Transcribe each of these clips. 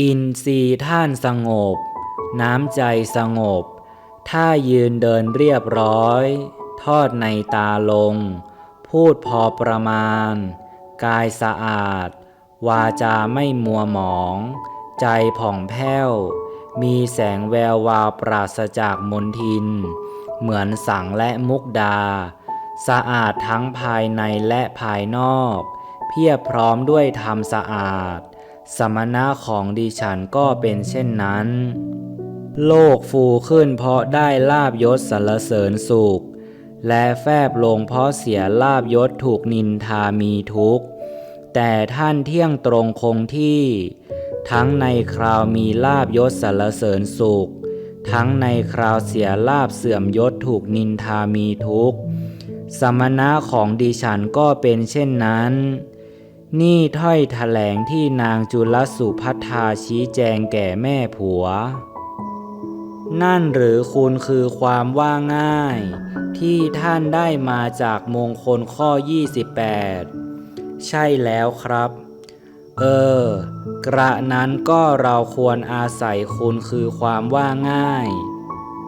อินทรีย์ท่านสงบ น้ำใจสงบ ถ้ายืนเดินเรียบร้อย ทอดในตาลง พูดพอประมาณ กายสะอาด วาจาไม่มัวหมอง ใจผ่องแผ้ว มีแสงแวววาวปราศจากมนทิน เหมือนสังและมุกดา สะอาดทั้งภายในและภายนอก เพียบพร้อมด้วยธรรมสะอาด สมณะของดิฉันก็เป็นเช่นนั้น โลกฟูขึ้นเพราะได้ลาบยศสรรเสริญสุข และแฟบลงเพราะเสียลาบยศถูกนินทามีทุกข์ แต่ท่านเที่ยงตรงคงที่ ทั้งในคราวมีลาบยศสรรเสริญสุข ทั้งในคราวเสียลาบเสื่อมยศถูกนินทามีทุกข์ สมณะของดิฉันก็เป็นเช่นนั้น นี่ถ้อยแถลงที่นางจุลสุพัทธาชี้แจงแก่แม่ผัว นั่นหรือคุณคือความว่าง่าย ที่ท่านได้มาจากมงคลข้อ 28 ใช่แล้วครับ เออ กระนั้นก็เราควรอาศัยคุณคือความว่าง่าย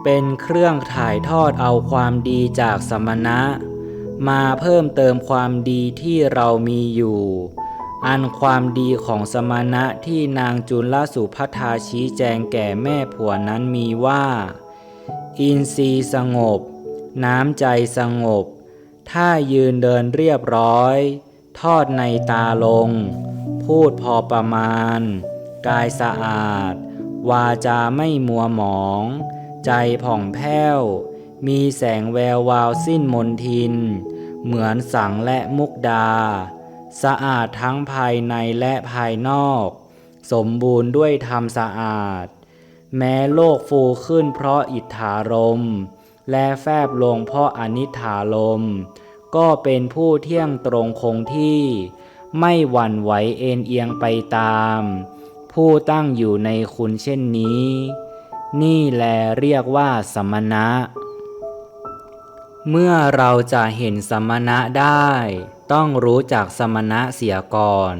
เป็นเครื่องถ่ายทอดเอาความดีจากสมณะ มาเพิ่มเติมความดีที่เรามีอยู่ อันความดีของสมณะที่นางจุลสุพัทธาชี้แจงแก่แม่ผัวนั้นมีว่า อินทรีย์สงบ น้ำใจสงบ ถ้ายืนเดินเรียบร้อย ทอดในตาลง พูดพอประมาณ กายสะอาด วาจาไม่มัวหมอง ใจผ่องแผ้ว มีแสงแวววาวสิ้นมนทิน เหมือนสังและมุกดา สะอาดทั้งภายในและภายนอก สมบูรณ์ด้วยธรรมสะอาด แม้โลกฟูขึ้นเพราะอิทธารม และแฟบลงเพราะอนิถารม ก็เป็นผู้เที่ยงตรงคงที่ ไม่หวั่นไหวเอ็นเอียงไปตาม ผู้ตั้งอยู่ในคุณเช่นนี้ นี่แลเรียกว่าสมณะ เมื่อเราจะเห็นสมณะได้ ต้องรู้จักสมณะเสียก่อน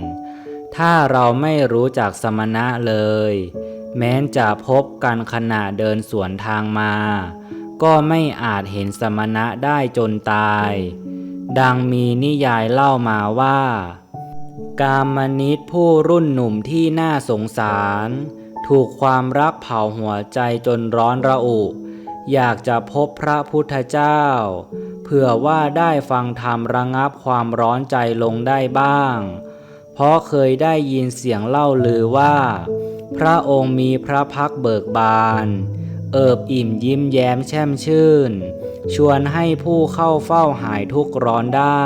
ถ้าเราไม่รู้จักสมณะเลย แม้นจะพบกันขณะเดินสวนทางมา ก็ไม่อาจเห็นสมณะได้จนตาย ดังมีนิยายเล่ามาว่า กามนิตผู้รุ่นหนุ่มที่น่าสงสาร ถูกความรักเผาหัวใจจนร้อนระอุ อยากจะพบพระพุทธเจ้า เผื่อว่าได้ฟังธรรมระงับความร้อนใจลงได้บ้าง เพราะเคยได้ยินเสียงเล่าลือว่า พระองค์มีพระพักเบิกบาน เอิบอิ่มยิ้มแย้มแช่มชื่น ชวนให้ผู้เข้าเฝ้าหายทุกข์ร้อนได้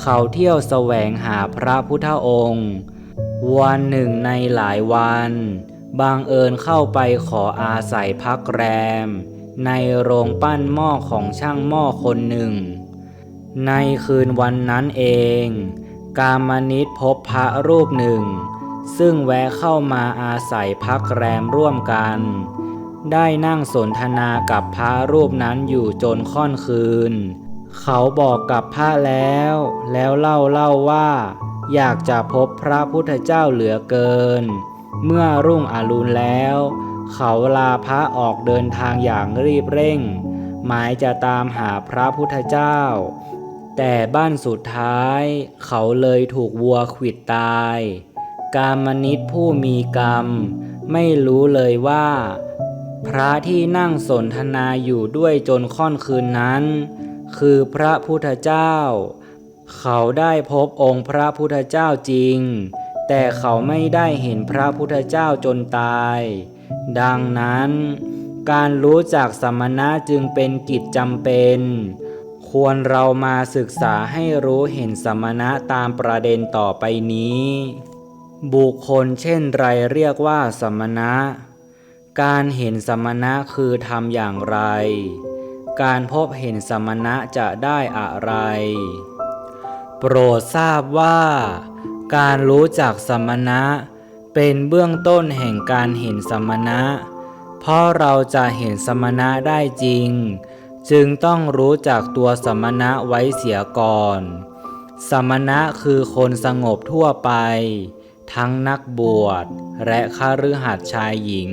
เขาเที่ยวแสวงหาพระพุทธองค์ วันหนึ่งในหลายวันบังเอิญเข้าไปขออาศัยพักแรม ในโรงปั้นหม้อของช่างหม้อคนหนึ่ง ในคืนวันนั้นเอง กามนิตพบพระรูปหนึ่ง ซึ่งแวะเข้ามาอาศัยพักแรมร่วมกัน ได้นั่งสนทนากับพระรูปนั้นอยู่จนค่อนคืน เขาบอกกับพระแล้ว แล้วเล่าเล่าว่า อยากจะพบพระพุทธเจ้าเหลือเกิน เมื่อรุ่งอรุณแล้ว เขาลาพระออกเดินทางอย่างรีบเร่ง หมายจะตามหาพระพุทธเจ้า แต่บ้านสุดท้าย เขาเลยถูกวัวขิดตาย กามนิตผู้มีกรรม ไม่รู้เลยว่า พระที่นั่งสนทนาอยู่ด้วยจนค่อนคืนนั้น คือพระพุทธเจ้า เขาได้พบองค์พระพุทธเจ้าจริง แต่เขาไม่ได้เห็นพระพุทธเจ้าจนตาย ดังนั้น การรู้จักสมณะจึงเป็นกิจจำเป็น ควรเรามาศึกษาให้รู้เห็นสมณะตามประเด็นต่อไปนี้ บุคคลเช่นไรเรียกว่าสมณะ การเห็นสมณะคือทำอย่างไร การพบเห็นสมณะจะได้อะไร โปรดทราบว่า การรู้จักสมณะ เป็นเบื้องต้นแห่งการเห็นสมณะ เพราะเราจะเห็นสมณะได้จริง จึงต้องรู้จักตัวสมณะไว้เสียก่อน สมณะคือคนสงบทั่วไป ทั้งนักบวชและคฤหัสถ์ชายหญิง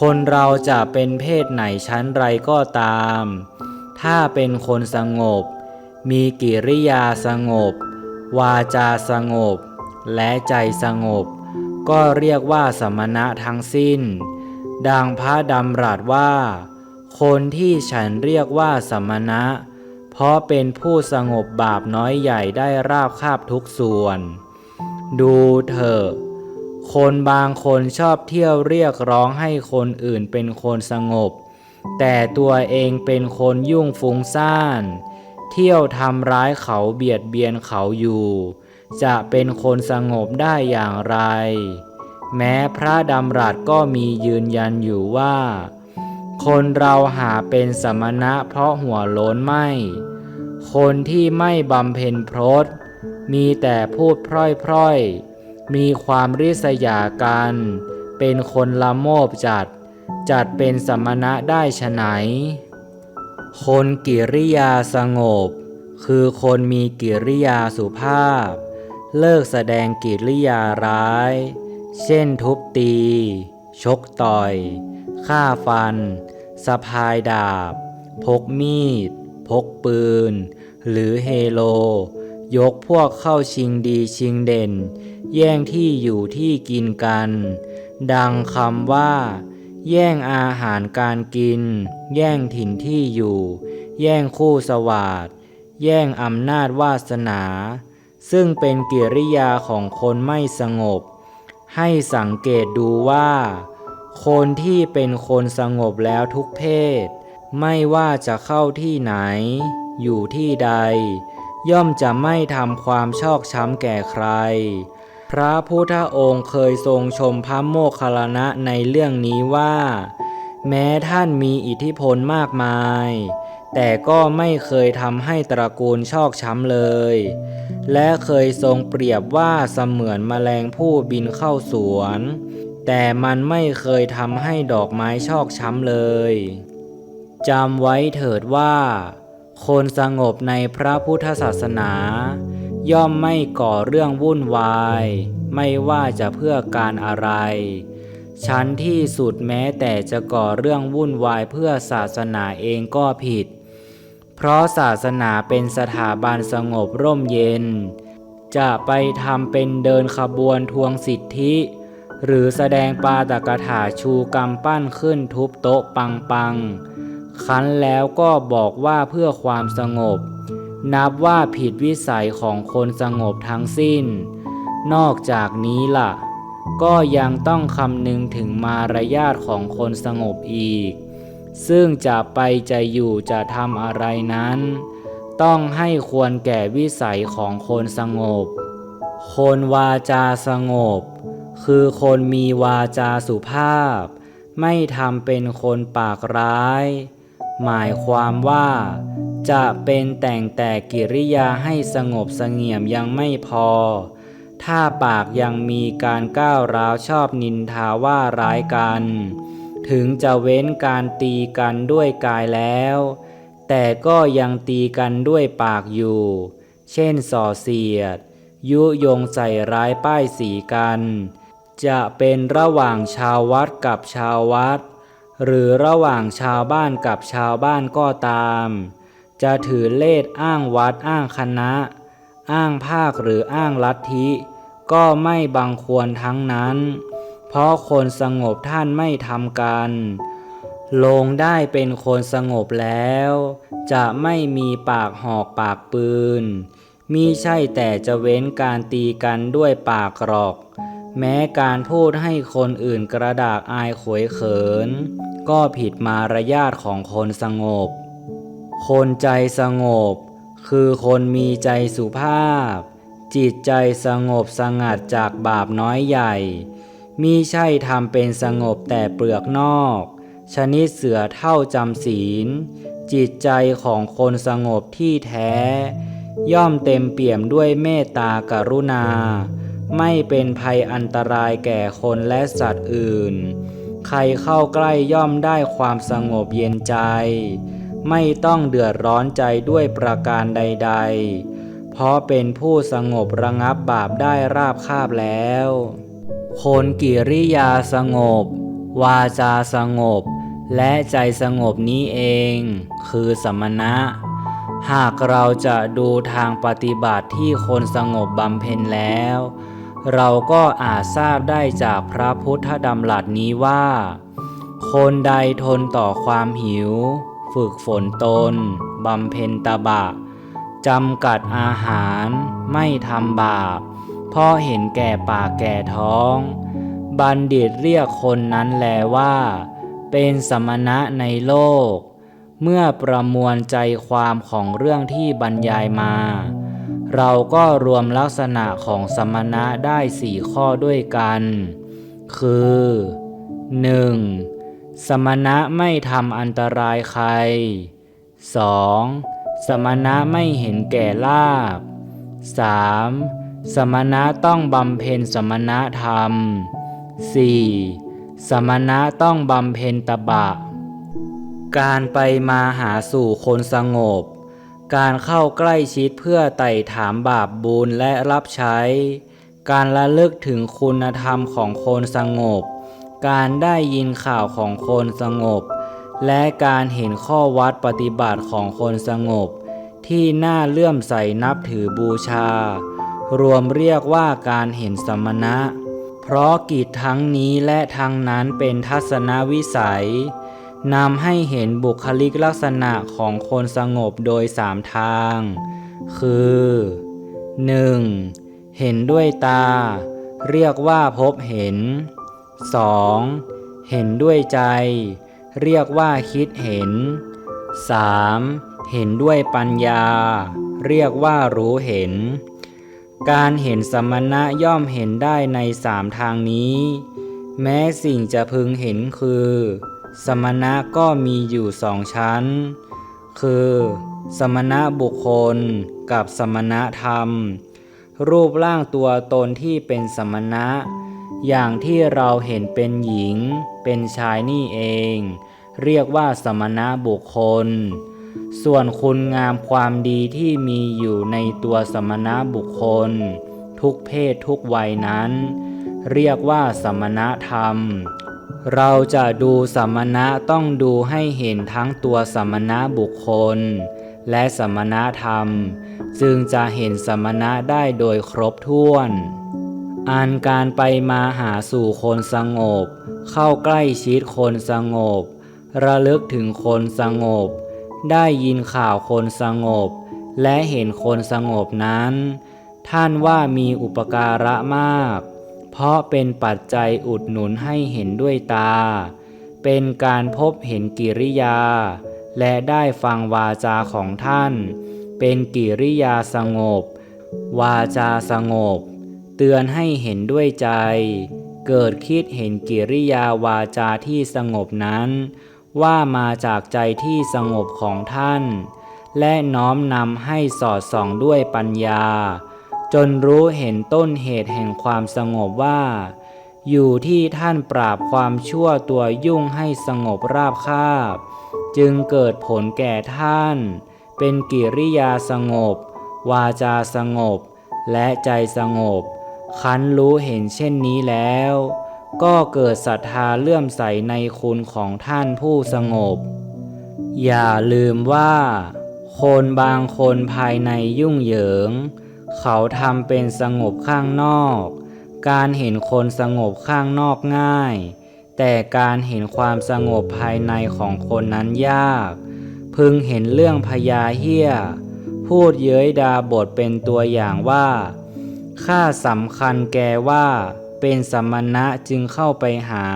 คนเราจะเป็นเพศไหนชั้นไรก็ตาม ถ้าเป็นคนสงบ มีกิริยาสงบ วาจาสงบ และใจสงบ ก็เรียกว่าสมณะทั้งสิ้น ดังพระดำรัสว่า คนที่ฉันเรียกว่าสมณะ เพราะเป็นผู้สงบบาปน้อยใหญ่ได้ราบคาบทุกส่วน ดูเถอะคนบางคนชอบเที่ยวเรียกร้องให้คนอื่นเป็นคนสงบ แต่ตัวเองเป็นคนยุ่งฟุ้งซ่าน เที่ยวทำร้ายเขาเบียดเบียนเขาอยู่ จะเป็นคนสงบได้อย่างไร แม้พระดำรัสก็มียืนยันอยู่ว่า คนเราหาเป็นสมณะเพราะหัวโล้นไม่ คนที่ไม่บำเพ็ญพรตมีแต่พูดพร่อยๆ มีความริษยากัน เป็นคนละโมบจัด จัดเป็นสมณะได้ฉไหน คนกิริยาสงบ คือคนมีกิริยาสุภาพ เลิกแสดงกิริยาร้าย เช่นทุบตี ชกต่อย ฆ่าฟัน สะพายดาบ พกมีด พกปืน หรือเฮโล ยกพวกเข้าชิงดีชิงเด่น แย่งที่อยู่ที่กินกัน ดังคำว่า แย่งอาหารการกิน แย่งถิ่นที่อยู่ แย่งคู่สวาดแย่งอำนาจวาสนา ซึ่งเป็นกิริยาของคนไม่สงบ ให้สังเกตดูว่า คนที่เป็นคนสงบแล้วทุกเพศ ไม่ว่าจะเข้าที่ไหน อยู่ที่ใด ย่อมจะไม่ทำความชอกช้ำแก่ใคร พระพุทธองค์เคยทรงชมพระโมคคัลลานะในเรื่องนี้ว่า แม้ท่านมีอิทธิพลมากมาย แต่ก็ไม่เคยทำให้ตระกูลชอกช้ำเลย และเคยทรงเปรียบว่าเสมือนแมลงผู้บินเข้าสวน แต่มันไม่เคยทำให้ดอกไม้ชอกช้ำเลยจำไว้เถิดว่า คนสงบในพระพุทธศาสนา ย่อมไม่ก่อเรื่องวุ่นวาย ไม่ว่าจะเพื่อการอะไร ชั้นที่สุดแม้แต่จะก่อเรื่องวุ่นวายเพื่อศาสนาเองก็ผิด เพราะศาสนาเป็นสถาบันสงบร่มเย็น จะไปทำเป็นเดินขบวนทวงสิทธิ หรือแสดงปาตกถาชูกำปั้นขึ้นทุบโต๊ะปังปังคันแล้วก็บอกว่าเพื่อความสงบ นับว่าผิดวิสัยของคนสงบทั้งสิ้น นอกจากนี้ล่ะ ก็ยังต้องคำนึงถึงมารยาทของคนสงบอีก ซึ่งจะไปจะอยู่จะทำอะไรนั้น ต้องให้ควรแก่วิสัยของคนสงบ คนวาจาสงบ คือคนมีวาจาสุภาพ ไม่ทำเป็นคนปากร้าย หมายความว่าจะเป็นแต่งแต่กิริยาให้สงบสงี่ยมยังไม่พอ ถ้าปากยังมีการก้าวร้าวชอบนินทาว่าร้ายกัน ถึงจะเว้นการตีกันด้วยกายแล้ว แต่ก็ยังตีกันด้วยปากอยู่ เช่นส่อเสียด ยุยงใส่ร้ายป้ายสีกัน จะเป็นระหว่างชาววัดกับชาววัด หรือระหว่างชาวบ้านกับชาวบ้านก็ตาม จะถือเลขอ้างวัดอ้างคณะ อ้างภาคหรืออ้างลัทธิ ก็ไม่บังควรทั้งนั้น เพราะคนสงบท่านไม่ทำกัน ลงได้เป็นคนสงบแล้ว จะไม่มีปากหอกปากปืนมิใช่แต่จะเว้นการตีกันด้วยปากหรอก แม้การพูดให้คนอื่นกระดากอายขวยเขิน ก็ผิดมารยาทของคนสงบ คนใจสงบ คือคนมีใจสุภาพ จิตใจสงบสงัดจากบาปน้อยใหญ่ มิใช่ทำเป็นสงบแต่เปลือกนอก ชนิดเสือเท่าจำศีล จิตใจของคนสงบที่แท้ ย่อมเต็มเปี่ยมด้วยเมตตากรุณา ไม่เป็นภัยอันตรายแก่คนและสัตว์อื่น ใครเข้าใกล้ย่อมได้ความสงบเย็นใจ ไม่ต้องเดือดร้อนใจด้วยประการใด ๆ เพเพราะเป็นผู้สงบระงับบาปได้ราบคาบแล้ว คนกิริยาสงบ วาจาสงบ และใจสงบนี้เอง คือสมณะ หากเราจะดูทางปฏิบัติที่คนสงบบำเพ็ญแล้ว เราก็อาจทราบได้จากพระพุทธดำรัสนี้ว่า คนใดทนต่อความหิว ฝึกฝนตนบำเพ็ญตบะจำกัดอาหารไม่ทำบาป พราะเห็นแก่ปากแก่ท้อง บัณฑิตเรียกคนนั้นแลว่า เป็นสมณะในโลก เมื่อประมวลใจความของเรื่องที่บรรยายมา เราก็รวมลักษณะของสมณะได้สี่ข้อด้วยกัน คือ 1. สมณะไม่ทำอันตรายใคร 2. สมณะไม่เห็นแก่ลาบ 3. สมณะต้องบำเพ็ญสมณธรรม 4. สมณะต้องบำเพ็ญตบะ การไปมาหาสู่คนสงบ การเข้าใกล้ชิดเพื่อไต่ถามบาปบุญและรับใช้ การระลึกถึงคุณธรรมของคนสงบ การได้ยินข่าวของคนสงบ และการเห็นข้อวัดปฏิบัติของคนสงบ ที่น่าเลื่อมใสนับถือบูชา รวมเรียกว่าการเห็นสมณะ เพราะกิจทั้งนี้และทั้งนั้นเป็นทัศนวิสัยนำให้เห็นบุคลิกลักษณะของคนสงบโดยสามทาง คือ 1. เห็นด้วยตา เรียกว่าพบเห็น 2. เห็นด้วยใจ เรียกว่าคิดเห็น 3. เห็นด้วยปัญญา เรียกว่ารู้เห็น การเห็นสมณะย่อมเห็นได้ในสามทางนี้ แม้สิ่งจะพึงเห็นคือ สมณะก็มีอยู่สองชั้น คือ สมณะบุคคลกับสมณะธรรม รูปร่างตัวตนที่เป็นสมณะ อย่างที่เราเห็นเป็นหญิง เป็นชายนี่เอง เรียกว่าสมณะบุคคล ส่วนคุณงามความดีที่มีอยู่ในตัวสมณะบุคคล ทุกเพศทุกวัยนั้น เรียกว่าสมณะธรรม เราจะดูสมณะต้องดูให้เห็นทั้งตัวสมณะบุคคล และสมณะธรรม จึงจะเห็นสมณะได้โดยครบถ้วนอันการไปมาหาสู่คนสงบ เข้าใกล้ชิดคนสงบ ระลึกถึงคนสงบ ได้ยินข่าวคนสงบ และเห็นคนสงบนั้น ท่านว่ามีอุปการะมาก เพราะเป็นปัจจัยอุดหนุนให้เห็นด้วยตา เป็นการพบเห็นกิริยา และได้ฟังวาจาของท่าน เป็นกิริยาสงบ วาจาสงบ เตือนให้เห็นด้วยใจ เกิดคิดเห็นกิริยาวาจาที่สงบนั้น ว่ามาจากใจที่สงบของท่าน และน้อมนำให้สอดส่องด้วยปัญญา จนรู้เห็นต้นเหตุแห่งความสงบว่า อยู่ที่ท่านปราบความชั่วตัวยุ่งให้สงบราบคาบ จึงเกิดผลแก่ท่าน เป็นกิริยาสงบ วาจาสงบ และใจสงบ คันรู้เห็นเช่นนี้แล้ว ก็เกิดศรัทธาเลื่อมใสในคุณของท่านผู้สงบ อย่าลืมว่า คนบางคนภายในยุ่งเหยิง เขาทำเป็นสงบข้างนอก การเห็นคนสงบข้างนอกง่าย แต่การเห็นความสงบภายในของคนนั้นยาก พึงเห็นเรื่องพญาเฮียพูดเย้ยดาบทเป็นตัวอย่างว่าข้าสำคัญแกว่า เป็นสมณะจึงเข้าไปหา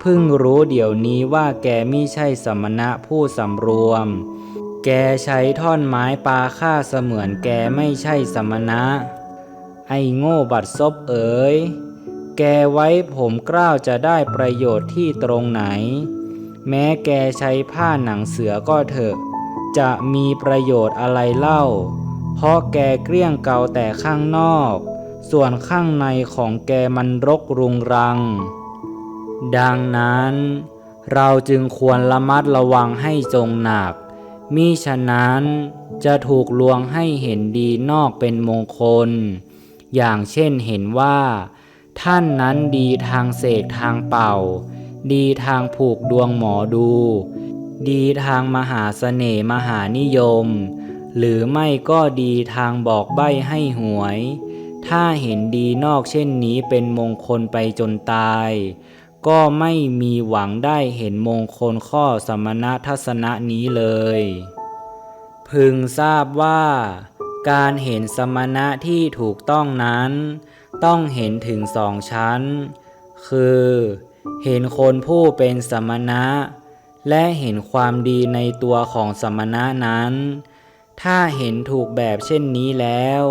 เพิ่งรู้เดี๋ยวนี้ว่าแกไม่ใช่สมณะผู้สำรวม แกใช้ท่อนไม้ปาฆ่าเสมือนแกไม่ใช่สมณะ ไอ้โง่บัดซบเอ๋ย แกไว้ผมกล้าวจะได้ประโยชน์ที่ตรงไหน แม้แกใช้ผ้าหนังเสือก็เถอะ จะมีประโยชน์อะไรเล่า เพราะแกเกลี้ยงเกาแต่ข้างนอก ส่วนข้างในของแกมันรกรุงรัง ดังนั้นเราจึงควรระมัดระวังให้จงหนัก มิฉะนั้นจะถูกลวงให้เห็นดีนอกเป็นมงคล อย่างเช่นเห็นว่า ท่านนั้นดีทางเสกทางเป่า ดีทางผูกดวงหมอดู ดีทางมหาเสน่ห์มหานิยม หรือไม่ก็ดีทางบอกใบ้ให้หวย ถ้าเห็นดีนอกเช่นนี้เป็นมงคลไปจนตาย ก็ไม่มีหวังได้เห็นมงคลข้อสมณทัศนะนี้เลย พึงทราบว่า การเห็นสมณะที่ถูกต้องนั้น ต้องเห็นถึงสองชั้น คือ เห็นคนผู้เป็นสมณะ และเห็นความดีในตัวของสมณะนั้น ถ้าเห็นถูกแบบเช่นนี้แล้ว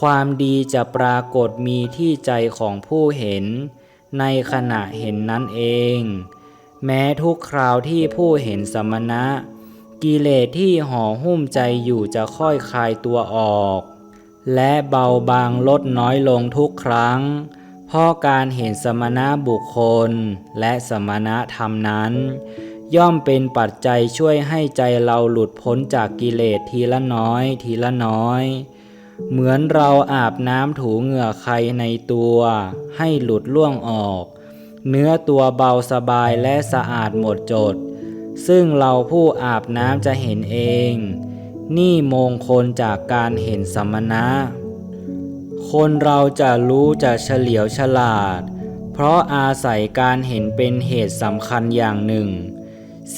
ความดีจะปรากฏมีที่ใจของผู้เห็น ในขณะเห็นนั้นเอง แม้ทุกคราวที่ผู้เห็นสมณะ กิเลสที่ห่อหุ้มใจอยู่จะค่อยคลายตัวออก และเบาบางลดน้อยลงทุกครั้ง เพราะการเห็นสมณะบุคคล และสมณะธรรมนั้น ย่อมเป็นปัจจัยช่วยให้ใจเราหลุดพ้นจากกิเลสทีละน้อยทีละน้อย เหมือนเราอาบน้ำถูเหงื่อใครในตัว ให้หลุดล่วงออก เนื้อตัวเบาสบายและสะอาดหมดจด ซึ่งเราผู้อาบน้ำจะเห็นเอง นี่มงคลจากการเห็นสมณะ คนเราจะรู้จะเฉลียวฉลาด เพราะอาศัยการเห็นเป็นเหตุสำคัญอย่างหนึ่ง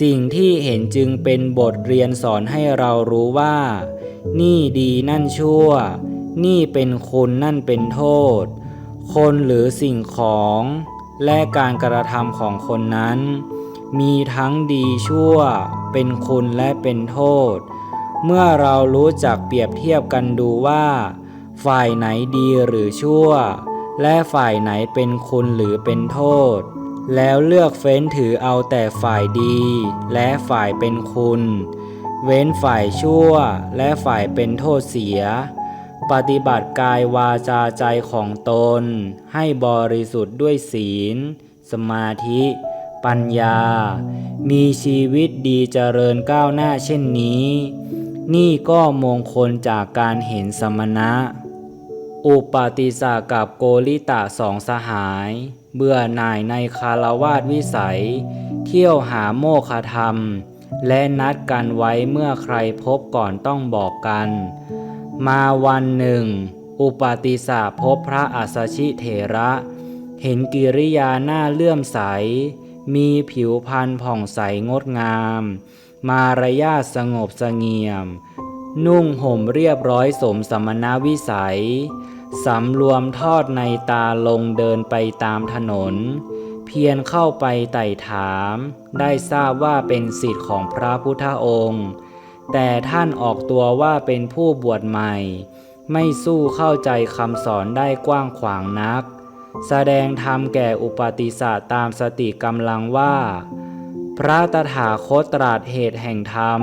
สิ่งที่เห็นจึงเป็นบทเรียนสอนให้เรารู้ว่า นี่ดีนั่นชั่ว นี่เป็นคุณนั่นเป็นโทษ คนหรือสิ่งของ และการกระทำของคนนั้น มีทั้งดีชั่ว เป็นคุณและเป็นโทษ เมื่อเรารู้จักเปรียบเทียบกันดูว่า ฝ่ายไหนดีหรือชั่ว และฝ่ายไหนเป็นคุณหรือเป็นโทษ แล้วเลือกเฟ้นถือเอาแต่ฝ่ายดี และฝ่ายเป็นคุณ เว้นฝ่ายชั่วและฝ่ายเป็นโทษเสีย ปฏิบัติกายวาจาใจของตน ให้บริสุทธิ์ด้วยศีล สมาธิ ปัญญา มีชีวิตดีเจริญก้าวหน้าเช่นนี้ นี่ก็มงคลจากการเห็นสมณะ อุปาติสากับโกริตะสองสหาย เบื่อหน่ายในคารวาสวิสัย เที่ยวหาโมฆะธรรม และนัดกันไว้เมื่อใครพบก่อนต้องบอกกัน มาวันหนึ่ง อุปาติสาพบพระอัสชิเถระ เห็นกิริยาหน้าเลื่อมใส มีผิวพรรณผ่องใสงดงาม มารยาสงบสงี่ยม นุ่งห่มเรียบร้อยสมสมณวิสัย สำรวมทอดในตาลงเดินไปตามถนน เพียรเข้าไปไต่ถาม ได้ทราบว่าเป็นสิทธิ์ของพระพุทธองค์ แต่ท่านออกตัวว่าเป็นผู้บวชใหม่ ไม่สู้เข้าใจคำสอนได้กว้างขวางนัก แสดงธรรมแก่อุปติสสะตามสติกำลังว่า พระตถาคตตรัสเหตุแห่งธรรม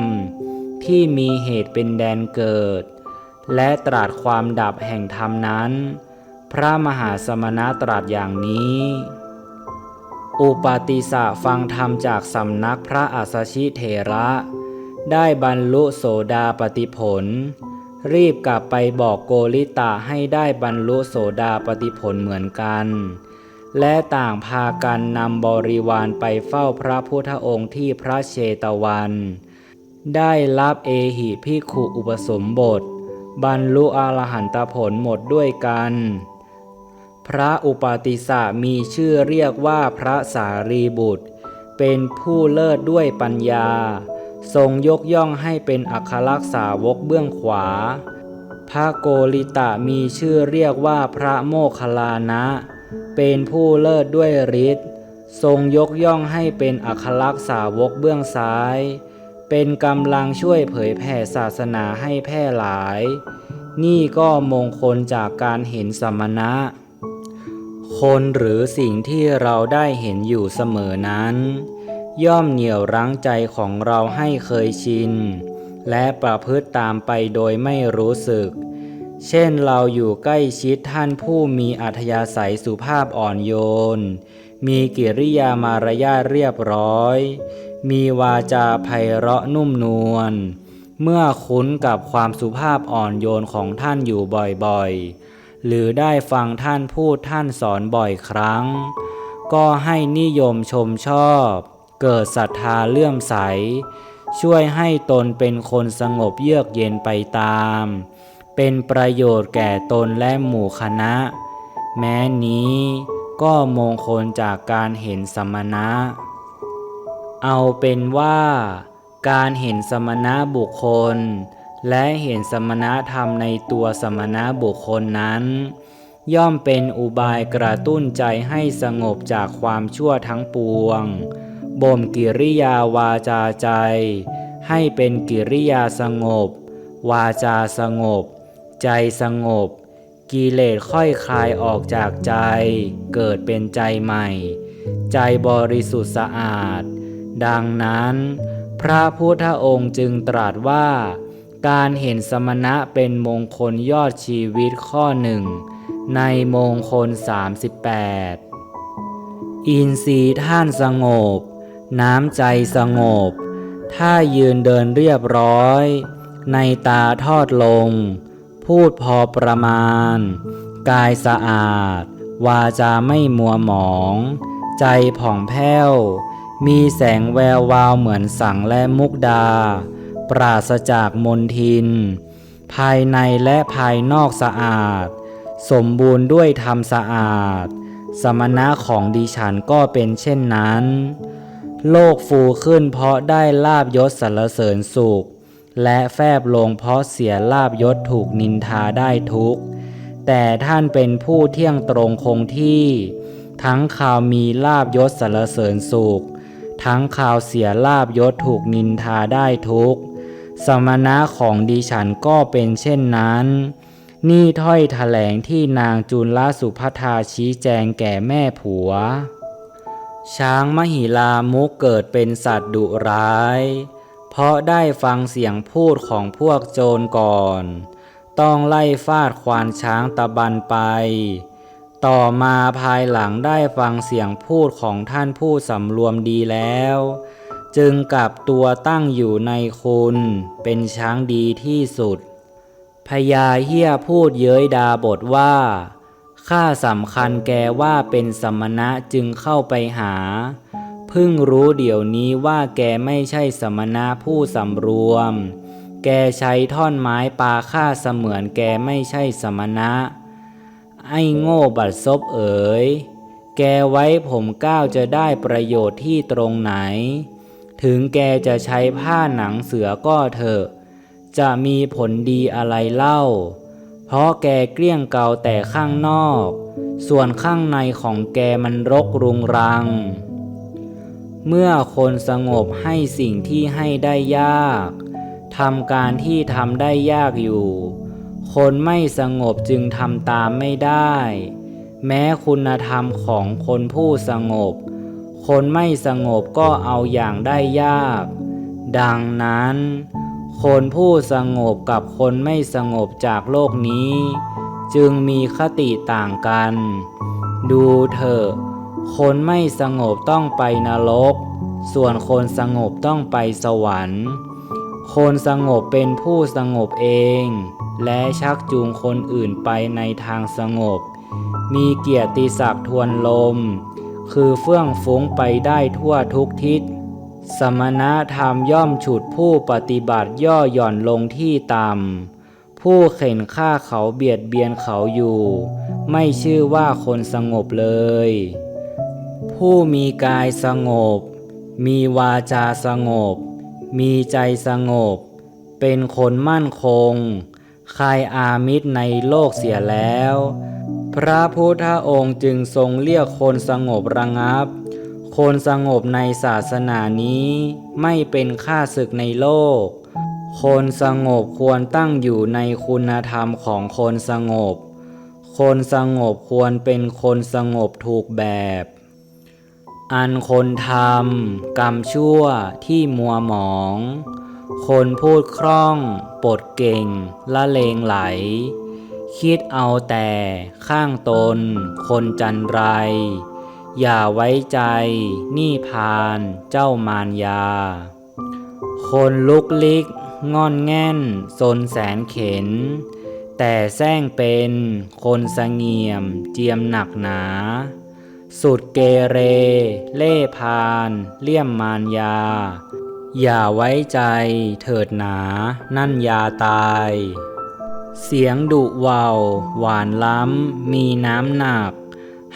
ที่มีเหตุเป็นแดนเกิด และตรัสความดับแห่งธรรมนั้น พระมหาสมณะตรัสอย่างนี้ อุปาติสะฟังธรรมจากสำนักพระอัสชิเถระ ได้บรรลุโสดาปติผล รีบกลับไปบอกโกริตะให้ได้บรรลุโสดาปติผลเหมือนกัน และต่างพากันนำบริวารไปเฝ้าพระพุทธองค์ที่พระเชตวัน ได้รับเอหิพิขุอุปสมบท บรรลุอรหันตผลหมดด้วยกัน พระอุปาติสะมีชื่อเรียกว่าพระสารีบุตร เป็นผู้เลิศด้วยปัญญา ทรงยกย่องให้เป็นอัครลักษาวกเบื้องขวา พระโกริตะมีชื่อเรียกว่าพระโมคคัลลานะ เป็นผู้เลิศด้วยฤทธิ์ทรงยกย่องให้เป็นอัครลักษาวกเบื้องซ้าย เป็นกำลังช่วยเผยแผ่ศาสนาให้แพร่หลาย นี่ก็มงคลจากการเห็นสมณะ คนหรือสิ่งที่เราได้เห็นอยู่เสมอนั้น ย่อมเหนี่ยวรั้งใจของเราให้เคยชิน และประพฤติตามไปโดยไม่รู้สึก เช่นเราอยู่ใกล้ชิดท่านผู้มีอัธยาศัยสุภาพอ่อนโยน มีกิริยามารยาทเรียบร้อย มีวาจาไพเราะนุ่มนวล เมื่อคุ้นกับความสุภาพอ่อนโยนของท่านอยู่บ่อยๆ หรือได้ฟังท่านพูดท่านสอนบ่อยครั้ง ก็ให้นิยมชมชอบ เกิดศรัทธาเลื่อมใส ช่วยให้ตนเป็นคนสงบเยือกเย็นไปตาม เป็นประโยชน์แก่ตนและหมู่คณะ แม้นี้ก็มงคลจากการเห็นสมณะ เอาเป็นว่า การเห็นสมณะบุคคล และเห็นสมณธรรมในตัวสมณะบุคคลนั้น ย่อมเป็นอุบายกระตุ้นใจให้สงบจากความชั่วทั้งปวง บ่มกิริยาวาจาใจ ให้เป็นกิริยาสงบ วาจาสงบ ใจสงบ กิเลสค่อยคลายออกจากใจ เกิดเป็นใจใหม่ ใจบริสุทธิ์สะอาด ดังนั้น พระพุทธองค์จึงตรัสว่า การเห็นสมณะเป็นมงคลยอดชีวิตข้อหนึ่งในมงคล 38 อินทรีย์ท่านสงบ น้ำใจสงบ ถ้ายืนเดินเรียบร้อย ในตาทอดลง พูดพอประมาณ กายสะอาด วาจาไม่มัวหมอง ใจผ่องแผ้ว มีแสงแวววาวเหมือนสังและมุกดา ปราศจากมนทิน ภายในและภายนอกสะอาด สมบูรณ์ด้วยธรรมสะอาด สมณะของดิฉันก็เป็นเช่นนั้น โลกฟูขึ้นเพราะได้ลาบยศสรรเสริญสุข และแฟบลงเพราะเสียลาบยศถูกนินทาได้ทุกข์แต่ท่านเป็นผู้เที่ยงตรงคงที่ ทั้งข่าวมีลาบยศสรรเสริญสุข ทั้งข่าวเสียลาบยศถูกนินทาได้ทุกข์ สมณะของดิฉันก็เป็นเช่นนั้น นี่ถ้อยแถลงที่นางจุลสุภทาชี้แจงแก่แม่ผัว ช้างมหิลามุกเกิดเป็นสัตว์ดุร้าย เพราะได้ฟังเสียงพูดของพวกโจรก่อน ต้องไล่ฟาดควานช้างตะบันไป ต่อมาภายหลังได้ฟังเสียงพูดของท่านผู้สำรวมดีแล้ว จึงกลับตัวตั้งอยู่ในคุณเป็นช้างดีที่สุดพญาเฮียพูดเย้ยดาบทว่าข้าสำคัญแกว่าเป็นสมณะจึงเข้าไปหา เพิ่งรู้เดี๋ยวนี้ว่าแกไม่ใช่สมณะผู้สำรวม แกใช้ท่อนไม้ปาข้าเสมือนแกไม่ใช่สมณะ ไอ้โง่บัดซบเอ๋ย แกไว้ผมก้าวจะได้ประโยชน์ที่ตรงไหน ถึงแกจะใช้ผ้าหนังเสือก็เถอะ จะมีผลดีอะไรเล่า เพราะแกเกลี้ยงเกาแต่ข้างนอก ส่วนข้างในของแกมันรกรุงรัง เมื่อคนสงบให้สิ่งที่ให้ได้ยากทำการที่ทำได้ยากอยู่ คนไม่สงบจึงทำตามไม่ได้ แม้คุณธรรมของคนผู้สงบ คนไม่สงบก็เอาอย่างได้ยาก ดังนั้น คนผู้สงบกับคนไม่สงบจากโลกนี้ จึงมีคติต่างกัน ดูเถอะคนไม่สงบต้องไปนรก ส่วนคนสงบต้องไปสวรรค์ คนสงบเป็นผู้สงบเอง และชักจูงคนอื่นไปในทางสงบ มีเกียรติศักดิ์ทวนลม คือเฟื่องฟุ้งไปได้ทั่วทุกทิศ สมณธรรมย่อมฉุดผู้ปฏิบัติย่อหย่อนลงที่ต่ำ ผู้เข็นฆ่าเขาเบียดเบียนเขาอยู่ ไม่ชื่อว่าคนสงบเลย ผู้มีกายสงบ มีวาจาสงบ มีใจสงบ เป็นคนมั่นคงคลายอามิตรในโลกเสียแล้ว พระพุทธองค์จึงทรงเรียกคนสงบระงับ คนสงบในศาสนานี้ไม่เป็นข้าศึกในโลก คนสงบควรตั้งอยู่ในคุณธรรมของคนสงบ คนสงบควรเป็นคนสงบถูกแบบ อันคนทำกรรมชั่วที่มัวหมอง คนพูดคล่องปดเก่งละเลงไหล คิดเอาแต่ข้างตน คนจันไร อย่าไว้ใจ นี่พานเจ้ามารยา คนลุกลิกงอนแง่นสนแสนเข็น แต่แซงเป็นคนสงเงียมเจียมหนักหนา สุดเกเร เล่พาน เลี่ยมมารยา อย่าไว้ใจเถิดหนา นั่นยาตาย เสียงดุวาวหวานล้ำ มีน้ำหนัก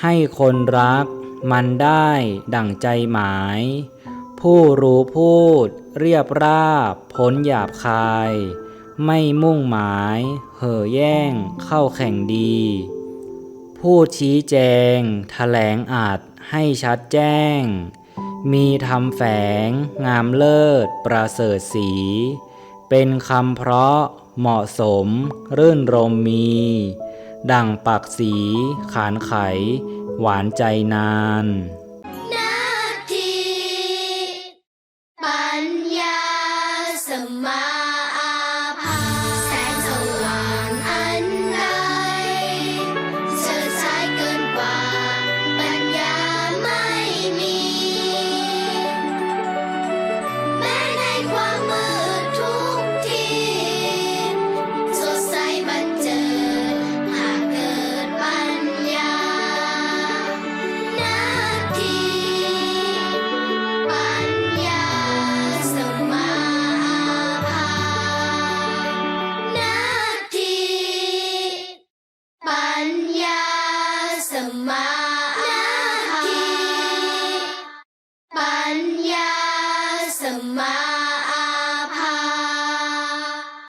ให้คนรัก มันได้ดั่งใจหมาย ผู้รู้พูด เรียบราบพ้นหยาบคาย ไม่มุ่งหมาย เห่อแย่งเข้าแข่งดี ผู้ชี้แจง แถลงอาจให้ชัดแจ้ง มีทำแฝง งามเลิศ ประเสริฐสี เป็นคำเพราะ เหมาะสม รื่นรมมี ดั่งปักสี ขานไข หวานใจนาน